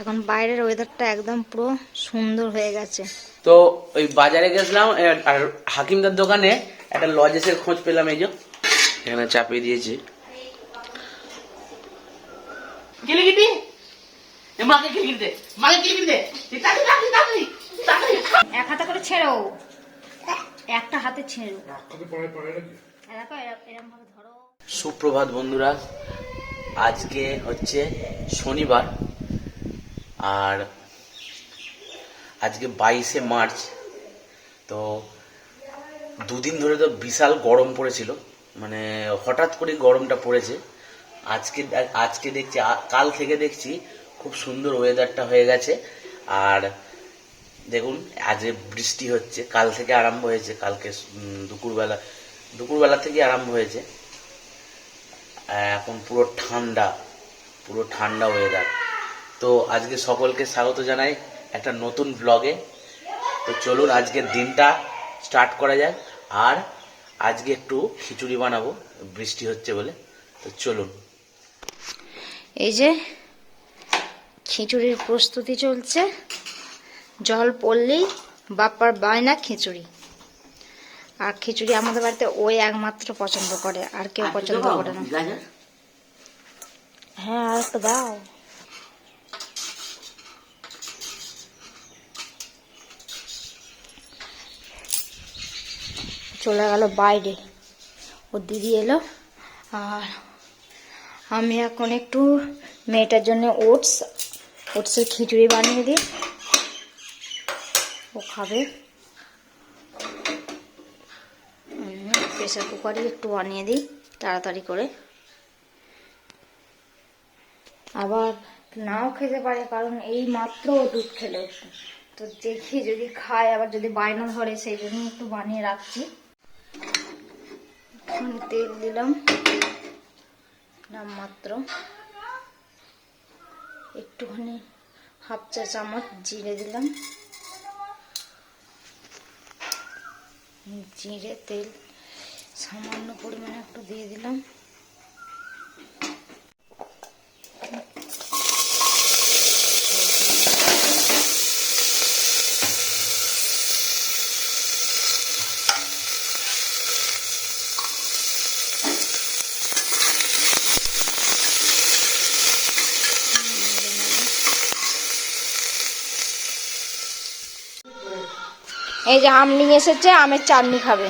এখন বাইরের ওয়েদারটা একদম পুরো সুন্দর হয়ে গেছে। তো ওই বাজারে গেছিলাম আর হাকিমদার দোকানে একটা লজেসের খোঁজ পেলাম এই যে। এখানে চাপিয়ে দিয়েছি। কিলিকিটি? মাকে কিলিকিটি দে মাকে কিলিকিটি দে। তাড়াতাড়ি তাড়াতাড়ি তাড়াতাড়ি এক হাতে করে ছেড়ো একটা হাতে ছেড়ো সুপ্রভাত বন্ধুরা আজকে হচ্ছে শনিবার। আর আজকে বাইশে মার্চ, তো দুদিন ধরে তো বিশাল গরম পড়েছিল। মানে হঠাৎ করে গরমটা পড়েছে। আজকে আজকে দেখছি কাল থেকে দেখছি খুব সুন্দর ওয়েদারটা হয়ে গেছে। আর দেখুন, আজ বৃষ্টি হচ্ছে। কাল থেকে আরম্ভ হয়েছে। কালকে দুপুরবেলা দুপুরবেলা থেকে আরম্ভ হয়েছে। এখন পুরো ঠান্ডা পুরো ঠান্ডা ওয়েদার তো আজকে সকলকে স্বাগত জানাই একটা নতুন ব্লগে তো চলুন আজকের দিনটা স্টার্ট করা যাক। আর আজকে একটু খিচুড়ি বানাবো বৃষ্টি হচ্ছে বলে। তো চলুন। এই যে খিচুড়ির প্রস্তুতি চলছে। জল পড়লেই বাপ্পার বায়না খিচুড়ি। আর খিচুড়ি আমাদের বাড়িতে ওই একমাত্র পছন্দ করে আর কেউ পছন্দ করে না। হ্যাঁ আর একটু দাও। চলে গেল বাইরে। ও দিদি এলো। আর আমি এখন একটু মেয়েটার জন্য ওটস, ওটসের খিচুড়ি বানিয়ে দিই। ও খাবে। প্রেশার কুকারই একটু বানিয়ে দিই, তাড়াতাড়ি করে। আবার নাও খেতে পারে, কারণ এই মাত্র দুধ খেলে। তো দেখি যদি খায়, আবার যদি বায়না ধরে, সেই জন্য একটু বানিয়ে রাখছি। এখন তেল দিলাম। নামমাত্র। একটুখানি হাফ চা চামচ জিরে দিলাম। জিরে তেল সামান্য পরিমাণে একটু দিয়ে দিলাম। এই যে আম নিয়ে এসেছে আমের চাটনি খাবে।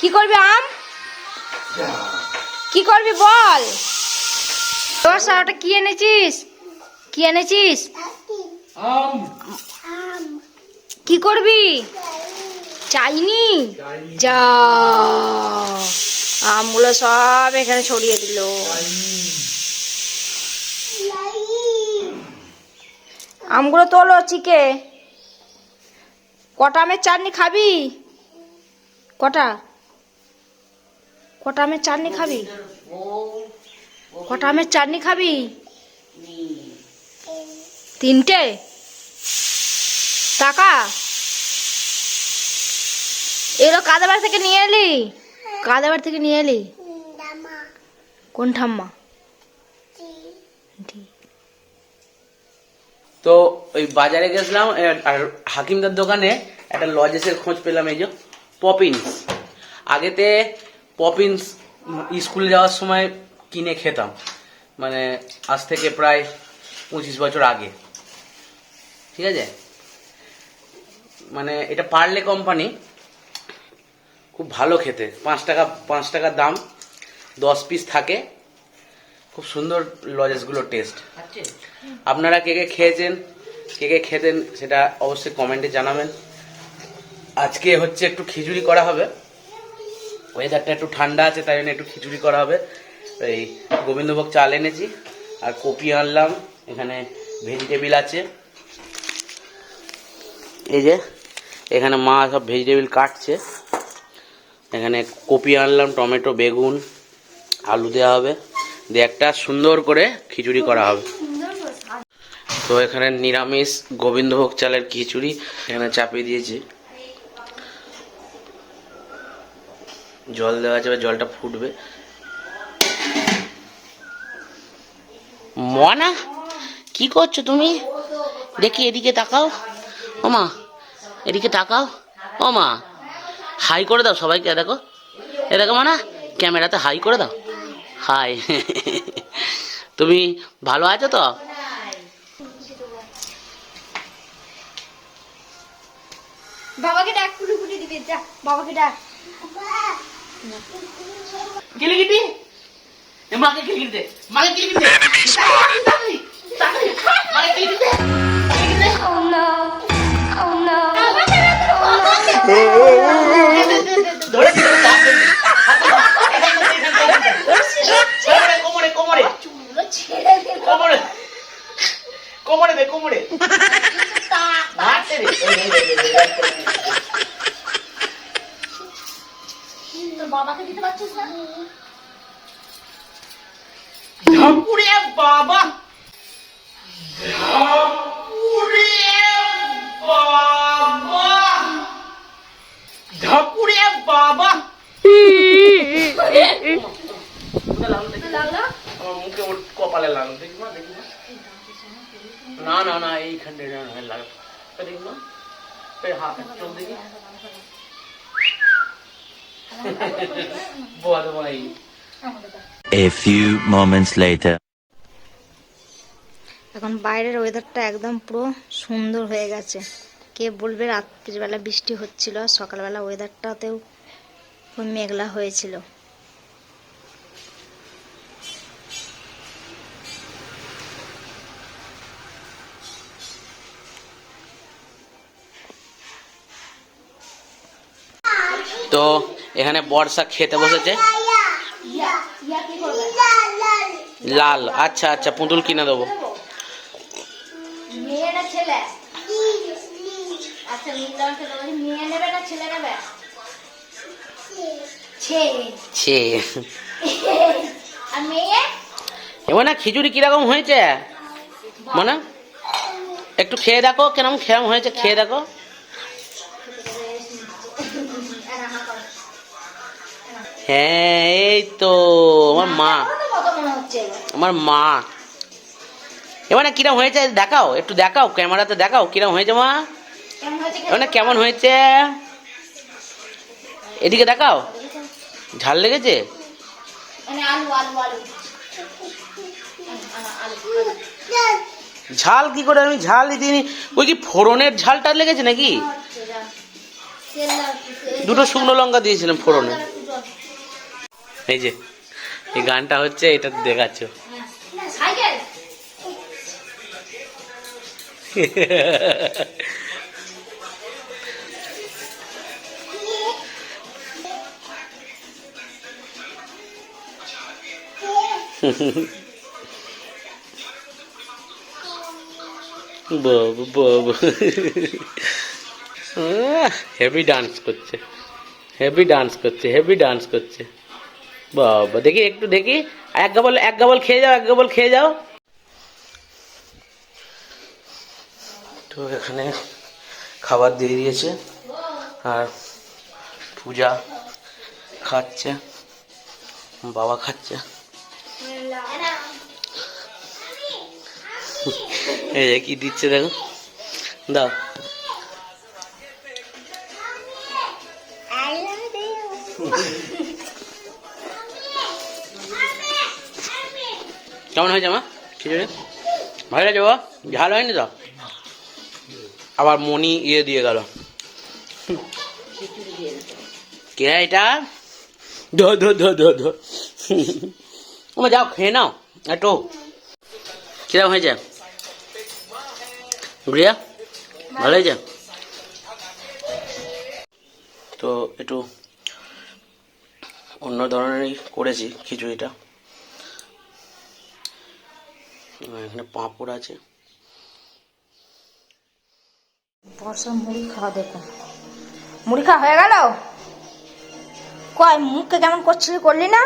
কি করবি আম? কি করবি বল? তোর সারাটা কি এনেছিস? কি এনেছিস? কি করবি? চাইনি? যা। আমগুলো সব এখানে ছড়িয়ে দিল। আমগুলো তোলো চিকে। কটা আমের চাটনি খাবি? কটা? কটা আমের চাটনি খাবি? কটা আমের চাটনি খাবি? তিনটে? টাকা এগুলো কাদের বাড়ি থেকে নিয়ে এলি? কাদের বাড়ি থেকে নিয়ে এলি? কোন ঠাম্মা? তো ওই বাজারে গেছিলাম আর হাকিমদার দোকানে একটা লজেসের খোঁজ পেলাম, এই যে পপিন্স। আগেতে পপিন্স স্কুলে যাওয়ার সময় কিনে খেতাম মানে আজ থেকে প্রায় পঁচিশ বছর আগে। ঠিক আছে? মানে এটা পার্লে কোম্পানি খুব ভালো খেতে, পাঁচ টাকা, পাঁচ টাকার দাম, দশ পিস থাকে। খুব সুন্দর লজেসগুলো টেস্ট আপনারা কে কে খেয়েছেন কে কে খেতেন সেটা অবশ্যই কমেন্টে জানাবেন। আজকে হচ্ছে একটু খিচুড়ি করা হবে। ওয়েদারটা একটু ঠান্ডা আছে তাই জন্য একটু খিচুড়ি করা হবে। এই গোবিন্দভোগ চাল এনেছি আর কপি আনলাম এখানে ভেজিটেবিল আছে। এই যে এখানে মা সব ভেজিটেবিল কাটছে। এখানে কপি আনলাম টমেটো বেগুন আলু দেওয়া হবে। দিয়ে একটা সুন্দর করে খিচুড়ি করা হবে। তো এখানে নিরামিষ গোবিন্দভোগ চালের খিচুড়ি এখানে চাপিয়ে দিয়েছি। জল দেওয়া যাবে জলটা ফুটবে। মনা কি করছ তুমি? দেখি এদিকে তাকাও। ও মা এদিকে তাকাও। ও মা হাই করে দাও সবাইকে দেখো। এ দেখো মানা ক্যামেরাতে হাই করে দাও। হাই তুমি ভালো আছো তো বাবাকে ডাক কুলু কুটি দিবি যা বাবাকে ডাক গিলিগিটি এ মাকে গিলিগিটি দে মাকে গিলিগিটি দে মাকে গিলিগিটি দে গিলিগিটি দে। Oh no. Oh no. ধরে দিলে তাড়াতাড়ি। কোমরে কোমরে কোমরে কোমরে কোমরে দে কোমরে মারতে রে এই, এই, এই, এই, এই, এই। তোর বাবাকে দিতে পারছিস না ধাপুরে বাবা ধাপুরে বাবা ধাপুরে বাবা লাগল আমার মুখে ওর কপালে লাগল দেখি মা দেখি মা। না না না এইখানটা না, লাগল দেখি মা এই হাত দেখি। ভাই A few moments later. এখন বাইরের ওয়েদারটা একদম পুরো সুন্দর হয়ে গেছে। কে বলবে রাত্রিবেলা বৃষ্টি হচ্ছিল সকালবেলা ওয়েদারটাতেও খুব মেঘলা হয়েছিল। তো এখানে বর্ষা খেতে বসেছে। লাল আচ্ছা আচ্ছা পুতুল কিনে দেবো। না ছেলে। আচ্ছা না ছেলে নেবে ছেলে ছে। আর মেয়ে? এবার না খিচুড়ি কীরকম হয়েছে? মানে? একটু খেয়ে দেখো কেরম খেরম হয়েছে খেয়ে দেখো। হ্যাঁ এই তো আমার মা। আমার মা। এবার কিরম হয়েছে দেখাও একটু দেখাও ক্যামেরাতে দেখাও কিরম হয়েছে মা? এবার কেমন হয়েছে? এদিকে দেখাও। ঝাল লেগেছে? মানে ঝাল কি করে? আমি ঝাল দিইনি। ওই কি ফোড়নের ঝালটা লেগেছে নাকি? দুটো শুকনো লঙ্কা দিয়েছিলাম ফোড়নে। এই যে, এই গানটা হচ্ছে, এটা দেখাচ্ছ। বাবু বাবু। হেভি ডান্স করছে। হেভি ডান্স করছে হেভি ডান্স করছে। বাবা, দেখি একটু দেখি। এক গাবল এক গাবল খেয়ে যাও, এক গাবল খেয়ে যাও। তো এখানে খাবার দিয়ে দিয়েছে, আর পূজা খাচ্ছে, বাবা খাচ্ছে। এই যে কি দিচ্ছে দেখো। দাও। কেমন হয়েছে মা? খিচুড়ি ভালো লাগছে বাবা? ঝাল হয়নি তো? আবার মনি ইয়ে দিয়ে গেল। কে এটা? ধো ধো ধো ধো ধো। ওমা, যাও, খেয়ে নাও। একটু কীরকম হয়েছে? গুড়িয়া ভালো হয়েছে? তো একটু অন্য ধরনেরই করেছি খিচুড়িটা আর এখানে পাঁপড় আছে। বর্ষা মুড়ি খাওয়া দেখো। মুড়ি খাওয়া হয়ে গেল? কয় মুখকে কেমন করছিলি করলি না?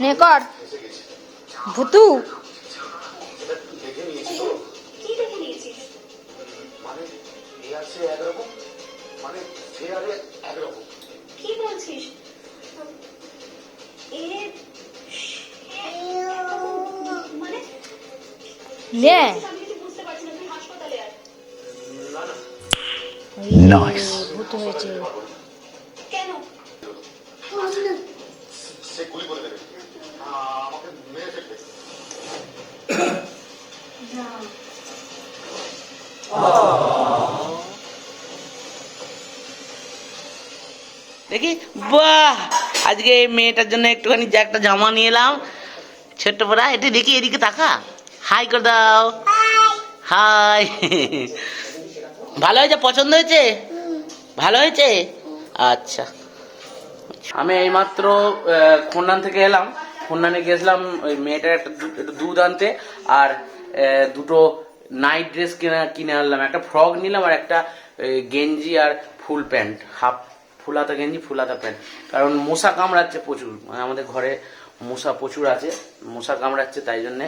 নে কর। ভুতু। কি বলছিস? নে আমি কিছু বুঝতে পারছি না তুই হাসপাতালে আয় Nice. ভূত হয়েছে দেখি বাহ! আজকে এই মেয়েটার জন্য একটুখানি যে একটা জামা নিয়ে এলাম। ছোট্ট পড়া এটা দেখি এদিকে তাকা। হাই করে দাও হাই ভালো হয়েছে? পছন্দ হয়েছে? ভালো হয়েছে? আচ্ছা। আমি এইমাত্র খন্নান থেকে এলাম। খন্নানে গেছিলাম ওই মেয়েটার একটু দুধ আনতে আর দুটো নাইট ড্রেস কিনে কিনে আনলাম। একটা ফ্রক নিলাম আর একটা গেঞ্জি আর ফুল প্যান্ট। হাফ ফুলাতা গেঞ্জি, ফুলাতা প্যান্ট। কারণ মশা কামড়াচ্ছে প্রচুর। মানে আমাদের ঘরে মশা প্রচুর আছে। মশা কামড়াচ্ছে তাই জন্যে।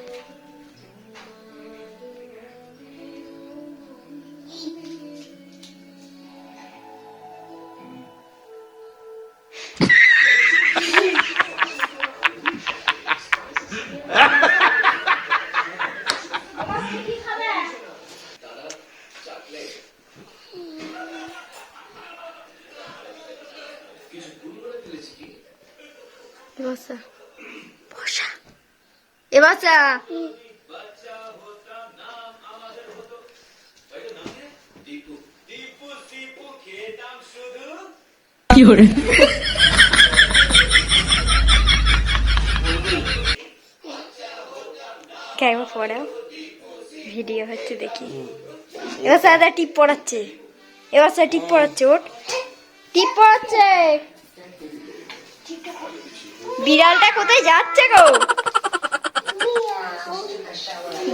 বসা বসা। এ বাচ্চা। কেমন পড়াও ভিডিও হচ্ছে দেখি। এবার স্যার টিপ পড়াচ্ছে। এবার স্যার টিপ পড়াচ্ছে ওট টিপ পড়াচ্ছে। বিড়ালটা কোথায় যাচ্ছে গো?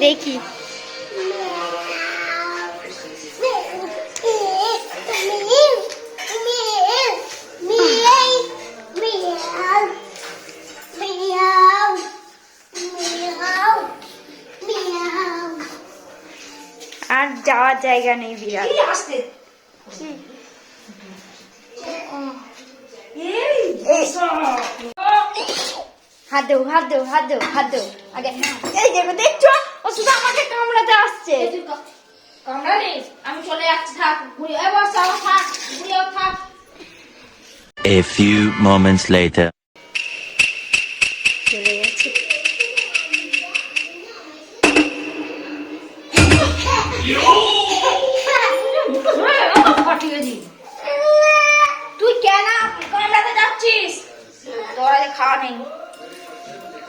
দেখি। আর যাওয়ার জায়গা নেই বিড়াল। হাত দেও হাত দেও হাত দেও হাত দেও। আগে এই দেখো দেখছ ও শুধু আমাকে কামড়াতে আসছে। কামড়ানি আমি চলে যাচ্ছি থাক ঘুরে এ বস থাক ঘুরে থাক। A few moments later. চলে গেছে তুই কেন কামড়াতে যাচ্ছিস? তোরা খাওয়া নেই।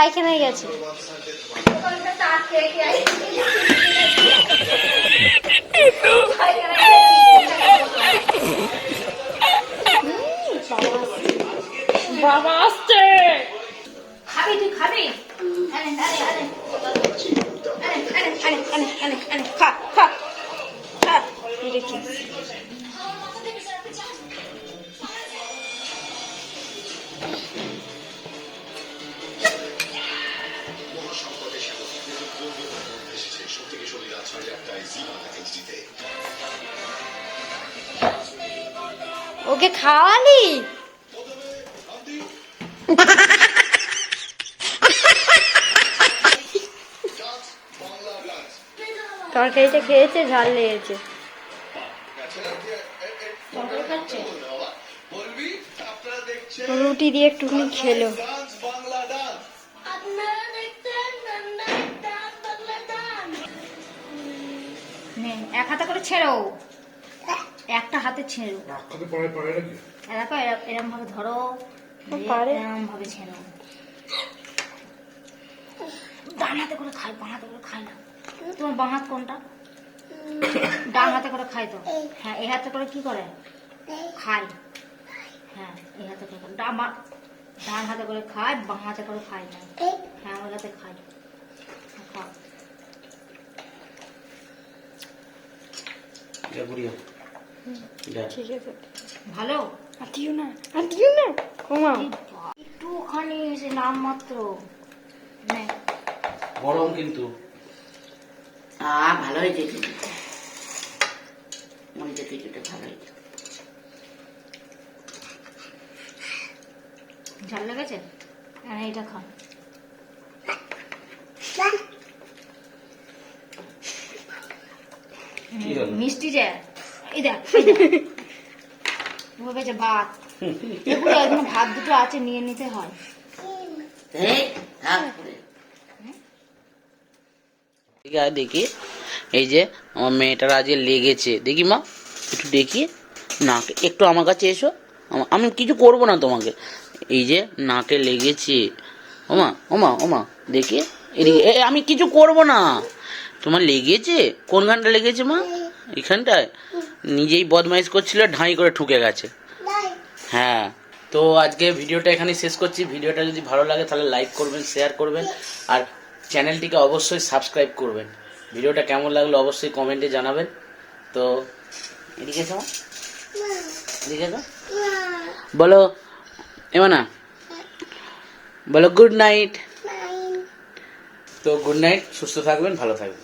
পায়খানায় গেছে। ওকে খাওয়ালি? তরকারিটা খেয়েছে ঝাল লেগেছে। রুটি দিয়ে একটুখানি খেলো। নে এক হাতে করে ছেড়ো একটা হাতে ছেড়ো এ দেখো এরম- এরম ভাবে ধরো। এরম ভাবে ছেড়ো ডান হাতে করে খাই বাঁ হাতে করে খাই না। তোমার বাঁ হাত কোনটা? ডান হাতে করে খাই তো? হ্যাঁ এই হাতে করে কি করে? খাই হ্যাঁ এই হাতে করে। ডান ডান হাতে করে খাই বাঁ হাতে করে খাই না। হ্যাঁ ওই হাতে খাই খাও। যা বুড়িয়া যা। ঠিক আছে। ভালো? আর দিও না। আর দিও না কমা একটুখানি নাম মাত্র। গরম কিন্তু। আহ ভালো হয়েছে খিচুড়িটা মরিচের খিচুড়িটা ভালো হয়েছে। ঝাল লেগেছে? হ্যাঁ এইটা খাও কি হলো? মিষ্টি যে। এই দেখ ভেবেছে ভাত। এগুলো ভাত দুটো আছে নিয়ে নিতে হয়। দেখি এই যে আমার মেয়েটার আজকে লেগেছে। দেখি মা একটু দেখি। নাকে একটু আমার কাছে এসো। আমা- আমি কিছু করব না তোমাকে। এই যে নাকে লেগেছে। ওমা ওমা ওমা দেখি। এদিকে এ, আমি কিছু করব না। তোমার লেগেছে? কোন গানটা লেগেছে মা? এখানটায়? নিজেই বদমাইশ করছিল ঢাই করে ঠুকে গেছে। হ্যাঁ। তো আজকে ভিডিওটা এখানে শেষ করছি। ভিডিওটা যদি ভালো লাগে তাহলে লাইক করবেন শেয়ার করবেন আর চ্যানেলটিকে অবশ্যই সাবস্ক্রাইব করবেন। ভিডিওটা কেমন লাগল অবশ্যই কমেন্টে জানাবেন। তো এদিকে। এদিকে বলো এমানা। বলো গুড নাইট তো গুড নাইট সুস্থ থাকবেন ভালো থাকবেন।